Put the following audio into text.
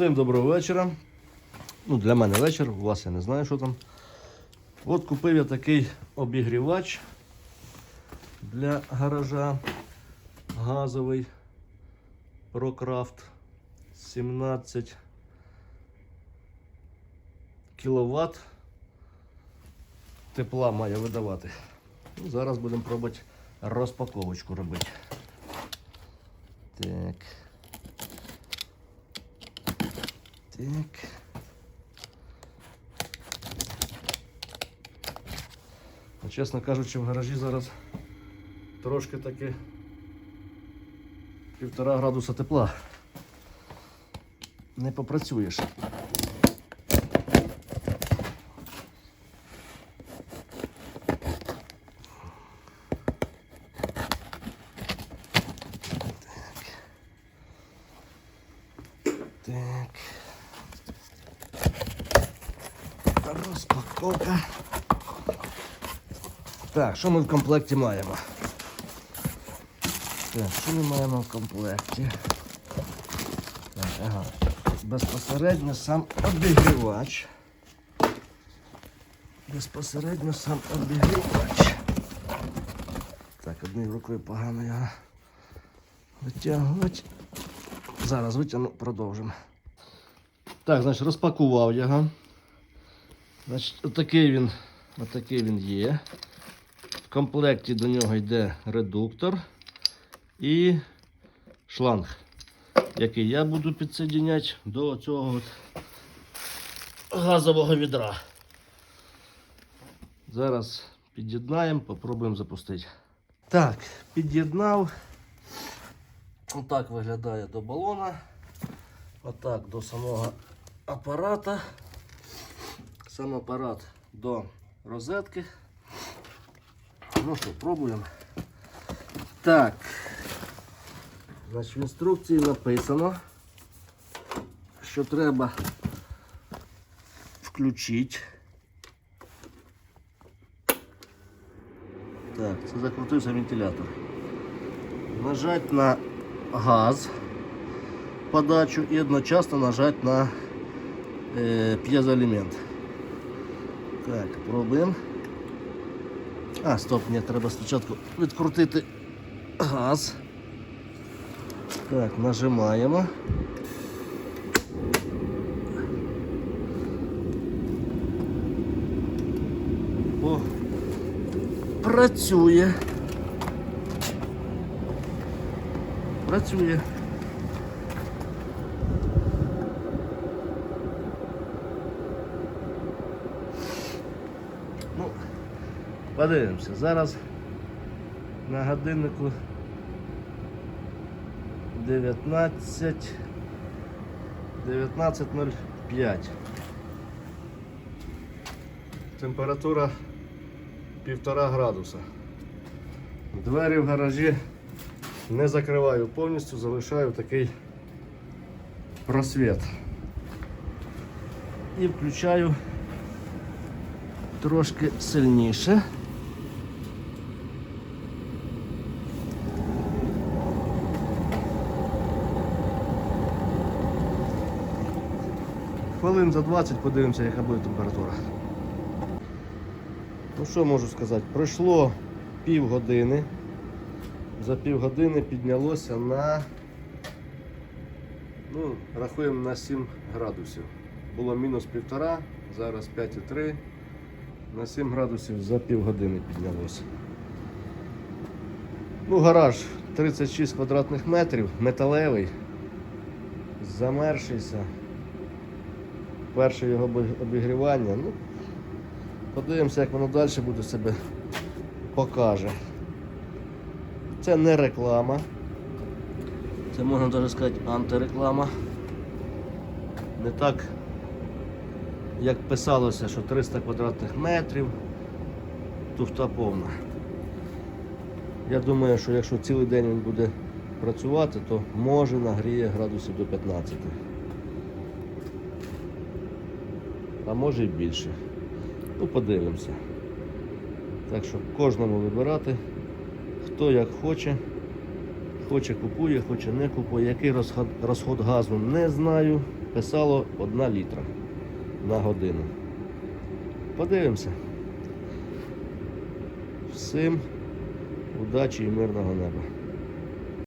Всім доброго вечора. Ну, для мене вечір, у вас я не знаю, що там. От купив я такий обігрівач для гаража газовий ProCraft 17 кВт тепла має видавати. Ну, зараз будемо пробувати розпаковочку робити. Так. Так. Ну, Чесно кажучи, в гаражі зараз трошки таки півтора градуса тепла. Не попрацюєш. Так. Розпаковка. Так, що ми в комплекті маємо? Так, що ми маємо в комплекті? Так, ага. Безпосередньо сам обігрівач. Безпосередньо сам обігрівач. Так, однією рукою погано його витягувати. Зараз витягну, продовжимо. Так, значить, розпакував його. Значить, отакий він, отакий він є. В комплекті до нього йде редуктор і шланг, який я буду підсоединяти до цього от газового відра. Зараз під'єднаємо, попробуємо запустити. Так, під'єднав. Отак виглядає до балона. Отак до самого апарата. Сам апарат до розетки. Ну що, пробуємо. Так. Значить, в інструкції написано, що треба включити. Так, це закрутився вентилятор. Нажать на газ подачу і одночасно нажать на е, п'єзоелемент. Так, пробуємо. А, стоп, мені треба спочатку відкрутити газ. Так, нажимаємо. О, працює. Працює. Ну, подивимося. Зараз на годиннику 19 19.05. Температура півтора градуса. Двері в гаражі не закриваю повністю, залишаю такий просвіт. І включаю трошки сильніше. Хвилин за 20 подивимося, яка буде температура. Ну що можу сказати? Пройшло півгодини. За півгодини піднялося на, ну, рахуємо на 7 градусів. Було мінус півтора, зараз 5,3. На 7 градусів за півгодини піднялося. Ну, гараж 36 квадратних метрів, металевий, замершийся. Перше його обігрівання. Ну, подивимося, як воно далі буде себе покаже. Це не реклама. Це можна навіть сказати антиреклама. Не так, як писалося, що 300 квадратних метрів, туфта повна. Я думаю, що якщо цілий день він буде працювати, то може нагріє градусів до 15. А може і більше. Ну, подивимося. Так що кожному вибирати, хто як хоче. Хоче купує, хоче не купує. Який розход, розход газу не знаю. писало 1 літра на годину. Подивимося. Всім удачі і мирного неба.